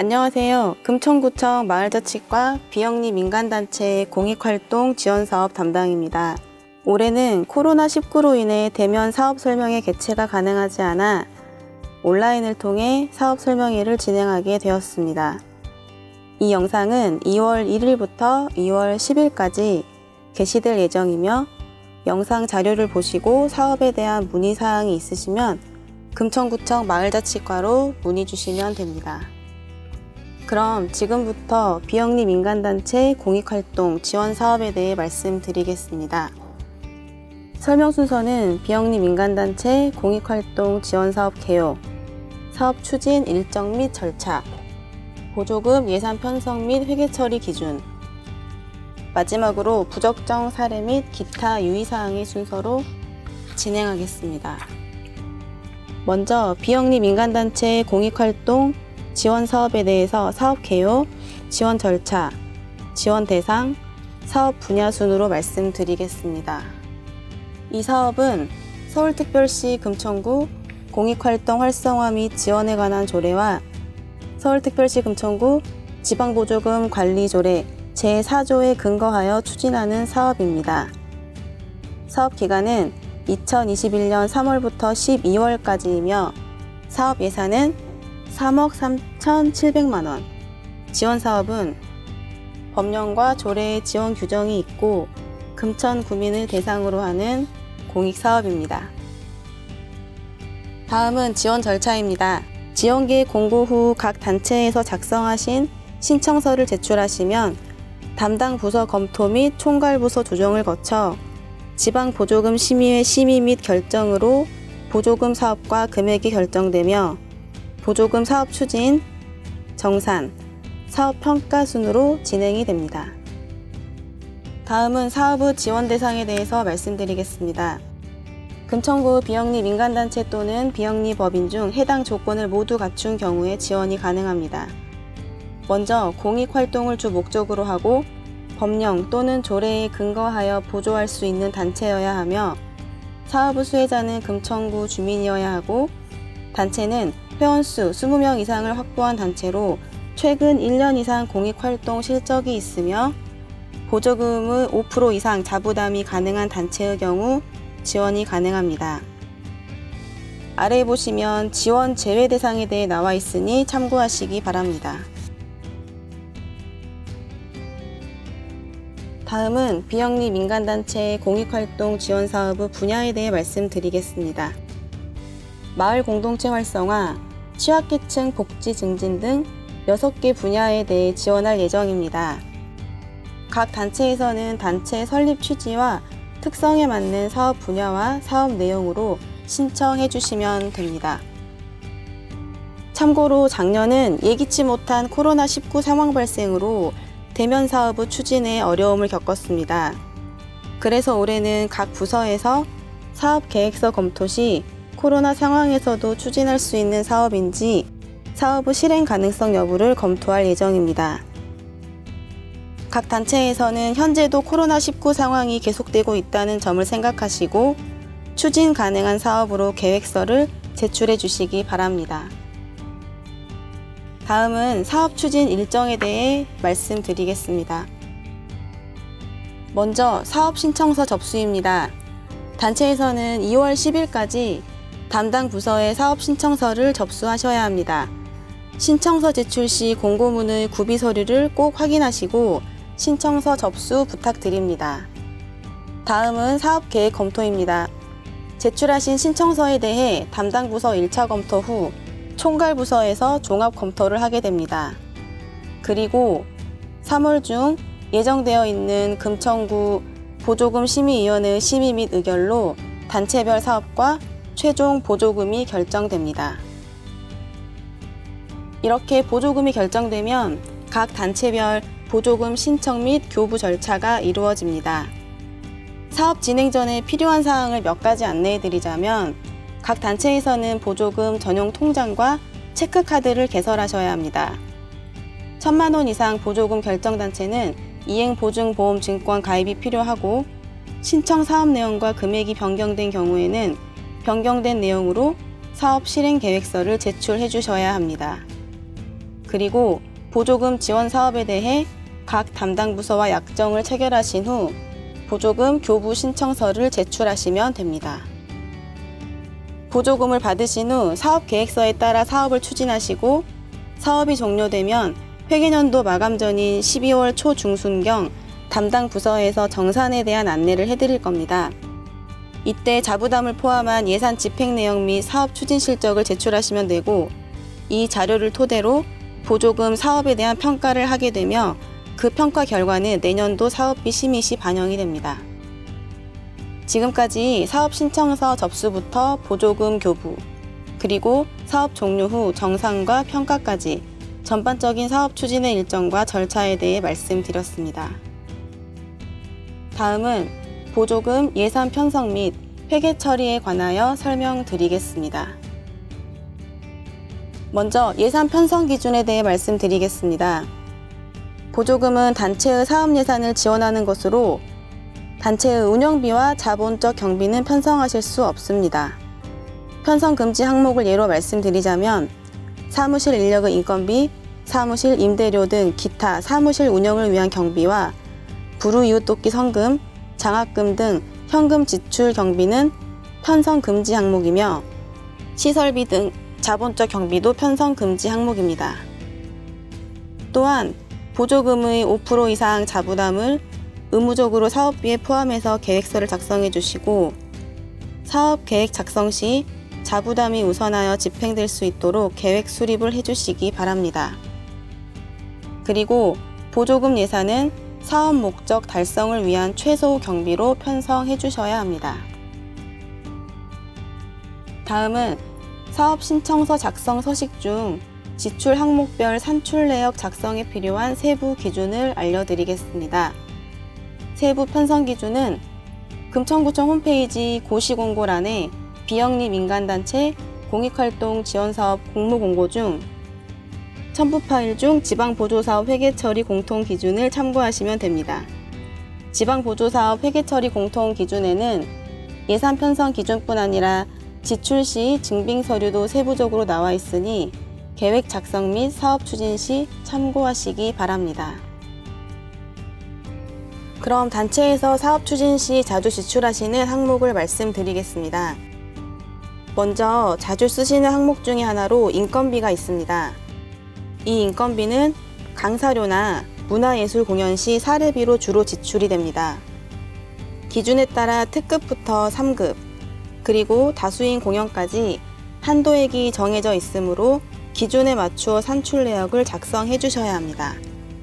안녕하세요. 금천구청 마을자치과 비영리 민간단체 공익활동 지원사업 담당입니다. 올해는 코로나19로 인해 대면 사업 설명회 개최가 가능하지 않아 온라인을 통해 사업 설명회를 진행하게 되었습니다. 이 영상은 2월 1일부터 2월 10일까지 게시될 예정이며 영상 자료를 보시고 사업에 대한 문의사항이 있으시면 금천구청 마을자치과로 문의 주시면 됩니다. 그럼 지금부터 비영리 민간단체 공익활동 지원 사업에 대해 말씀드리겠습니다. 설명 순서는 비영리 민간단체 공익활동 지원 사업 개요, 사업 추진 일정 및 절차, 보조금 예산 편성 및 회계 처리 기준, 마지막으로 부적정 사례 및 기타 유의사항의 순서로 진행하겠습니다. 먼저 비영리 민간단체 공익활동 지원 사업에 대해서 사업 개요, 지원 절차, 지원 대상, 사업 분야 순으로 말씀드리겠습니다. 이 사업은 서울특별시 금천구 공익활동 활성화 및 지원에 관한 조례와 서울특별시 금천구 지방보조금 관리 조례 제4조에 근거하여 추진하는 사업입니다. 사업 기간은 2021년 3월부터 12월까지이며 사업 예산은 3억 3,700만 원. 지원 사업은 법령과 조례의 지원 규정이 있고 금천 구민을 대상으로 하는 공익 사업입니다. 다음은 지원 절차입니다. 지원계획 공고 후 각 단체에서 작성하신 신청서를 제출하시면 담당 부서 검토 및 총괄 부서 조정을 거쳐 지방 보조금 심의회 심의 및 결정으로 보조금 사업과 금액이 결정되며 보조금 사업 추진, 정산, 사업 평가 순으로 진행이 됩니다. 다음은 사업의 지원 대상에 대해서 말씀드리겠습니다. 금천구 비영리 민간단체 또는 비영리 법인 중 해당 조건을 모두 갖춘 경우에 지원이 가능합니다. 먼저 공익 활동을 주 목적으로 하고 법령 또는 조례에 근거하여 보조할 수 있는 단체여야 하며 사업의 수혜자는 금천구 주민이어야 하고 단체는 회원수 20명 이상을 확보한 단체로 최근 1년 이상 공익활동 실적이 있으며 보조금의 5% 이상 자부담이 가능한 단체의 경우 지원이 가능합니다. 아래 보시면 지원 제외 대상에 대해 나와 있으니 참고하시기 바랍니다. 다음은 비영리 민간단체 공익활동 지원 사업의 분야에 대해 말씀드리겠습니다. 마을 공동체 활성화, 취약계층 복지 증진 등 6개 분야에 대해 지원할 예정입니다. 각 단체에서는 단체 설립 취지와 특성에 맞는 사업 분야와 사업 내용으로 신청해 주시면 됩니다. 참고로 작년은 예기치 못한 코로나19 상황 발생으로 대면 사업의 추진에 어려움을 겪었습니다. 그래서 올해는 각 부서에서 사업 계획서 검토 시 코로나 상황에서도 추진할 수 있는 사업인지 사업의 실행 가능성 여부를 검토할 예정입니다. 각 단체에서는 현재도 코로나19 상황이 계속되고 있다는 점을 생각하시고 추진 가능한 사업으로 계획서를 제출해 주시기 바랍니다. 다음은 사업 추진 일정에 대해 말씀드리겠습니다. 먼저 사업 신청서 접수입니다. 단체에서는 2월 10일까지 담당 부서에 사업 신청서를 접수하셔야 합니다. 신청서 제출 시 공고문의 구비 서류를 꼭 확인하시고 신청서 접수 부탁드립니다. 다음은 사업 계획 검토입니다. 제출하신 신청서에 대해 담당 부서 1차 검토 후 총괄 부서에서 종합 검토를 하게 됩니다. 그리고 3월 중 예정되어 있는 금천구 보조금 심의위원회의 심의 및 의결로 단체별 사업과 최종 보조금이 결정됩니다. 이렇게 보조금이 결정되면 각 단체별 보조금 신청 및 교부 절차가 이루어집니다. 사업 진행 전에 필요한 사항을 몇 가지 안내해 드리자면 각 단체에서는 보조금 전용 통장과 체크카드를 개설하셔야 합니다. 천만 원 이상 보조금 결정 단체는 이행 보증 보험 증권 가입이 필요하고 신청 사업 내용과 금액이 변경된 경우에는 변경된 내용으로 사업 실행 계획서를 제출해 주셔야 합니다. 그리고 보조금 지원 사업에 대해 각 담당 부서와 약정을 체결하신 후 보조금 교부 신청서를 제출하시면 됩니다. 보조금을 받으신 후 사업 계획서에 따라 사업을 추진하시고 사업이 종료되면 회계년도 마감 전인 12월 초 중순경 담당 부서에서 정산에 대한 안내를 해드릴 겁니다. 이때 자부담을 포함한 예산 집행 내용 및 사업 추진 실적을 제출하시면 되고 이 자료를 토대로 보조금 사업에 대한 평가를 하게 되며 그 평가 결과는 내년도 사업비 심의 시 반영이 됩니다. 지금까지 사업 신청서 접수부터 보조금 교부, 그리고 사업 종료 후 정산과 평가까지 전반적인 사업 추진의 일정과 절차에 대해 말씀드렸습니다. 다음은 보조금 예산 편성 및 회계 처리에 관하여 설명드리겠습니다. 먼저 예산 편성 기준에 대해 말씀드리겠습니다. 보조금은 단체의 사업 예산을 지원하는 것으로 단체의 운영비와 자본적 경비는 편성하실 수 없습니다. 편성 금지 항목을 예로 말씀드리자면 사무실 인력의 인건비, 사무실 임대료 등 기타 사무실 운영을 위한 경비와 불우이웃돕기 성금, 장학금 등 현금 지출 경비는 편성 금지 항목이며 시설비 등 자본적 경비도 편성 금지 항목입니다. 또한 보조금의 5% 이상 자부담을 의무적으로 사업비에 포함해서 계획서를 작성해 주시고 사업 계획 작성 시 자부담이 우선하여 집행될 수 있도록 계획 수립을 해 주시기 바랍니다. 그리고 보조금 예산은 사업 목적 달성을 위한 최소 경비로 편성해 주셔야 합니다. 다음은 사업 신청서 작성 서식 중 지출 항목별 산출 내역 작성에 필요한 세부 기준을 알려드리겠습니다. 세부 편성 기준은 금천구청 홈페이지 고시공고란에 비영리 민간단체 공익활동 지원사업 공모공고 중 첨부 파일 중 지방보조사업 회계처리 공통 기준을 참고하시면 됩니다. 지방보조사업 회계처리 공통 기준에는 예산 편성 기준뿐 아니라 지출 시 증빙 서류도 세부적으로 나와 있으니 계획 작성 및 사업 추진 시 참고하시기 바랍니다. 그럼 단체에서 사업 추진 시 자주 지출하시는 항목을 말씀드리겠습니다. 먼저 자주 쓰시는 항목 중에 하나로 인건비가 있습니다. 이 인건비는 강사료나 문화예술 공연 시 사례비로 주로 지출이 됩니다. 기준에 따라 특급부터 3급, 그리고 다수인 공연까지 한도액이 정해져 있으므로 기준에 맞추어 산출 내역을 작성해 주셔야 합니다.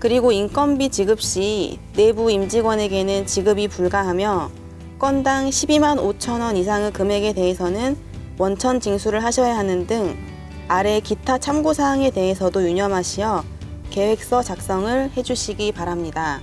그리고 인건비 지급 시 내부 임직원에게는 지급이 불가하며 건당 12만 5천 원 이상의 금액에 대해서는 원천 징수를 하셔야 하는 등 아래 기타 참고 사항에 대해서도 유념하시어 계획서 작성을 해주시기 바랍니다.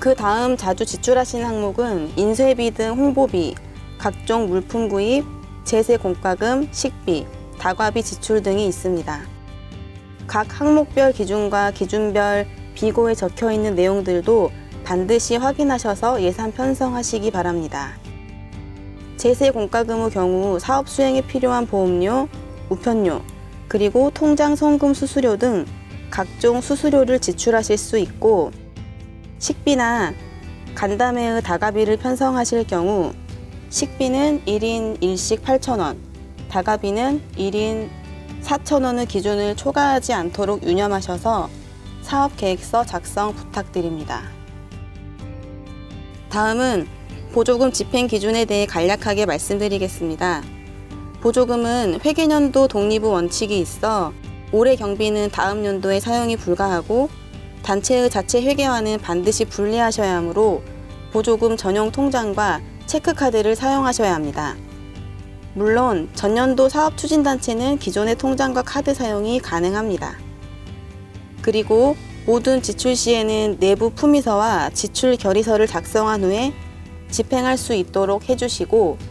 그 다음 자주 지출하시는 항목은 인쇄비 등 홍보비, 각종 물품 구입, 제세 공과금, 식비, 다과비 지출 등이 있습니다. 각 항목별 기준과 기준별 비고에 적혀 있는 내용들도 반드시 확인하셔서 예산 편성하시기 바랍니다. 제세 공과금의 경우 사업 수행에 필요한 보험료, 우편료, 그리고 통장 송금 수수료 등 각종 수수료를 지출하실 수 있고 식비나 간담회의 다가비를 편성하실 경우 식비는 1인 1식 8,000원, 다가비는 1인 4,000원의 기준을 초과하지 않도록 유념하셔서 사업 계획서 작성 부탁드립니다. 다음은 보조금 집행 기준에 대해 간략하게 말씀드리겠습니다. 보조금은 회계년도 독립의 원칙이 있어 올해 경비는 다음 연도에 사용이 불가하고 단체의 자체 회계와는 반드시 분리하셔야 하므로 보조금 전용 통장과 체크카드를 사용하셔야 합니다. 물론 전년도 사업 추진단체는 기존의 통장과 카드 사용이 가능합니다. 그리고 모든 지출 시에는 내부 품위서와 지출 결의서를 작성한 후에 집행할 수 있도록 해주시고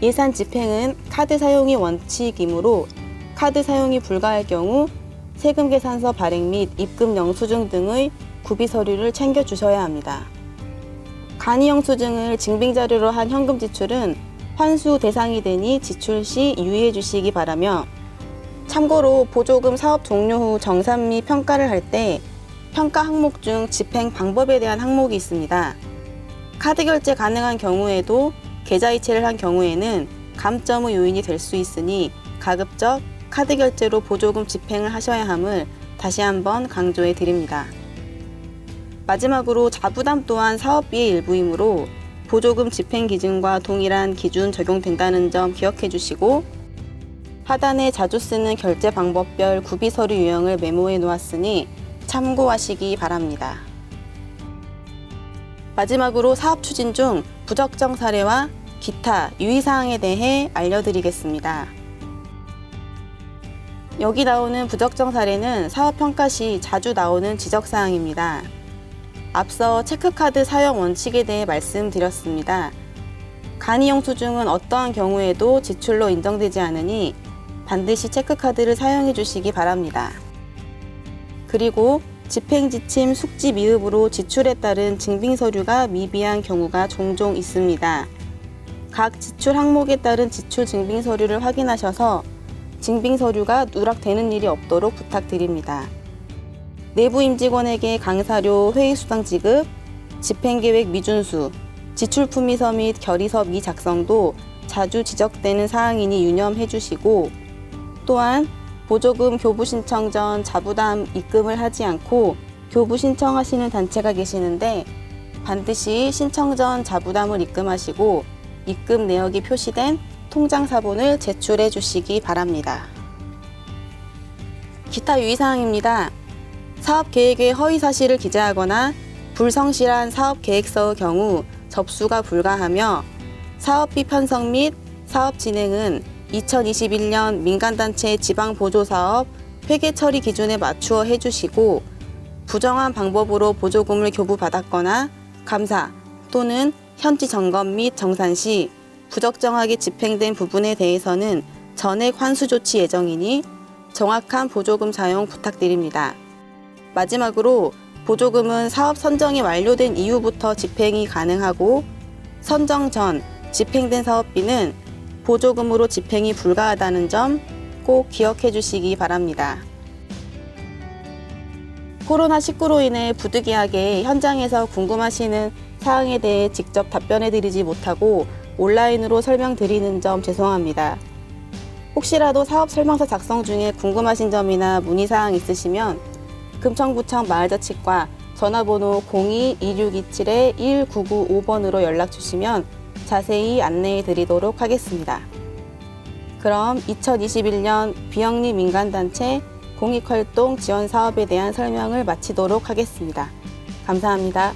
예산 집행은 카드 사용이 원칙이므로 카드 사용이 불가할 경우 세금 계산서 발행 및 입금 영수증 등의 구비 서류를 챙겨 주셔야 합니다. 간이 영수증을 증빙 자료로 한 현금 지출은 환수 대상이 되니 지출 시 유의해 주시기 바라며 참고로 보조금 사업 종료 후 정산 및 평가를 할 때 평가 항목 중 집행 방법에 대한 항목이 있습니다. 카드 결제 가능한 경우에도 계좌 이체를 한 경우에는 감점의 요인이 될 수 있으니 가급적 카드 결제로 보조금 집행을 하셔야 함을 다시 한번 강조해 드립니다. 마지막으로 자부담 또한 사업비의 일부이므로 보조금 집행 기준과 동일한 기준 적용된다는 점 기억해 주시고 하단에 자주 쓰는 결제 방법별 구비 서류 유형을 메모해 놓았으니 참고하시기 바랍니다. 마지막으로 사업 추진 중 부적정 사례와 기타 유의사항에 대해 알려드리겠습니다. 여기 나오는 부적정 사례는 사업 평가 시 자주 나오는 지적사항입니다. 앞서 체크카드 사용 원칙에 대해 말씀드렸습니다. 간이용 수 중은 어떠한 경우에도 지출로 인정되지 않으니 반드시 체크카드를 사용해 주시기 바랍니다. 그리고 집행지침 숙지 미흡으로 지출에 따른 증빙 서류가 미비한 경우가 종종 있습니다. 각 지출 항목에 따른 지출 증빙 서류를 확인하셔서 증빙 서류가 누락되는 일이 없도록 부탁드립니다. 내부 임직원에게 강사료, 회의수당 지급, 집행계획 미준수, 지출품의서 및 결의서 미작성도 자주 지적되는 사항이니 유념해 주시고 또한 보조금 교부 신청 전 자부담 입금을 하지 않고 교부 신청하시는 단체가 계시는데 반드시 신청 전 자부담을 입금하시고 입금 내역이 표시된 통장 사본을 제출해 주시기 바랍니다. 기타 유의사항입니다. 사업 계획의 허위 사실을 기재하거나 불성실한 사업 계획서의 경우 접수가 불가하며 사업비 편성 및 사업 진행은 2021년 민간단체 지방보조사업 회계 처리 기준에 맞추어 해주시고 부정한 방법으로 보조금을 교부받았거나 감사 또는 현지 점검 및 정산 시 부적정하게 집행된 부분에 대해서는 전액 환수 조치 예정이니 정확한 보조금 사용 부탁드립니다. 마지막으로 보조금은 사업 선정이 완료된 이후부터 집행이 가능하고 선정 전 집행된 사업비는 보조금으로 집행이 불가하다는 점 꼭 기억해 주시기 바랍니다. 코로나19로 인해 부득이하게 현장에서 궁금하시는 사항에 대해 직접 답변해 드리지 못하고 온라인으로 설명드리는 점 죄송합니다. 혹시라도 사업 설명서 작성 중에 궁금하신 점이나 문의사항 있으시면 금천구청 마을자치과 전화번호 02-2627-1995번으로 연락 주시면 자세히 안내해 드리도록 하겠습니다. 그럼 2021년 비영리 민간단체 공익활동 지원 사업에 대한 설명을 마치도록 하겠습니다. 감사합니다.